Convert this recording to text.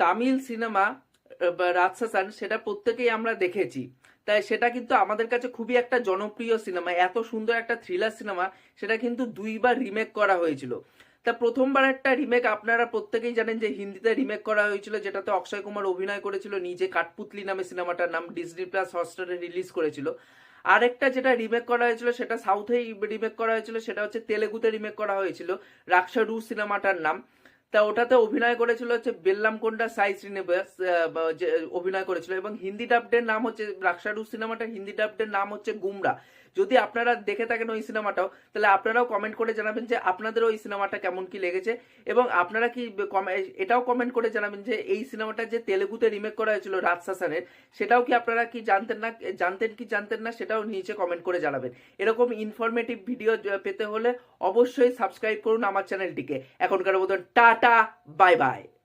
Tamil cinema রাজশাসান, সেটা প্রত্যেকেই আমরা দেখেছি। তাই সেটা কিন্তু আমাদের কাছে খুবই একটা জনপ্রিয় সিনেমা, এত সুন্দর একটা থ্রিলার সিনেমা, সেটা কিন্তু দুইবার রিমেক করা হয়েছিল। তা প্রথমবার একটা রিমেক আপনারা প্রত্যেকেই জানেন যে হিন্দিতে রিমেক করা হয়েছিল, যেটাতে অক্ষয় কুমার অভিনয় করেছিল, নিজে কাঠপুতলি নামে সিনেমাটার নাম ডিজনি প্লাস হটস্টারে রিলিজ করেছিল। আরেকটা যেটা রিমেক করা হয়েছিল, সেটা সাউথেই রিমেক করা হয়েছিল, সেটা হচ্ছে তেলেগুতে রিমেক করা হয়েছিল রাক্সাডু সিনেমাটার নাম। তা ওটাতে অভিনয় করেছিল হচ্ছে বেল্লাম কোন্ডা সাই শ্রীনিবাস অভিনয় করেছিল। এবং হিন্দি ডাবডের নাম হচ্ছে রাক্সাডু সিনেমাটার হিন্দি ডাবডের নাম হচ্ছে গুমরা। যদি আপনারা দেখে থাকেন ওই সিনেমাটাও, তাহলে আপনারাও কমেন্ট করে জানাবেন যে আপনাদের ওই সিনেমাটা কেমন কি লেগেছে। এবং আপনারা কি এটাও কমেন্ট করে জানাবেন যে এই সিনেমাটা যে তেলেগুতে রিমেক করা হয়েছিল রাজশাসনের, সেটাও কি আপনারা কি জানতেন না, জানতেন কি জানতেন না, সেটাও নিচে কমেন্ট করে জানাবেন। এরকম ইনফরমেটিভ ভিডিও পেতে হলে অবশ্যই সাবস্ক্রাইব করুন আমার চ্যানেলটিকে এখনকার মতন, টাটা! たバイバイ。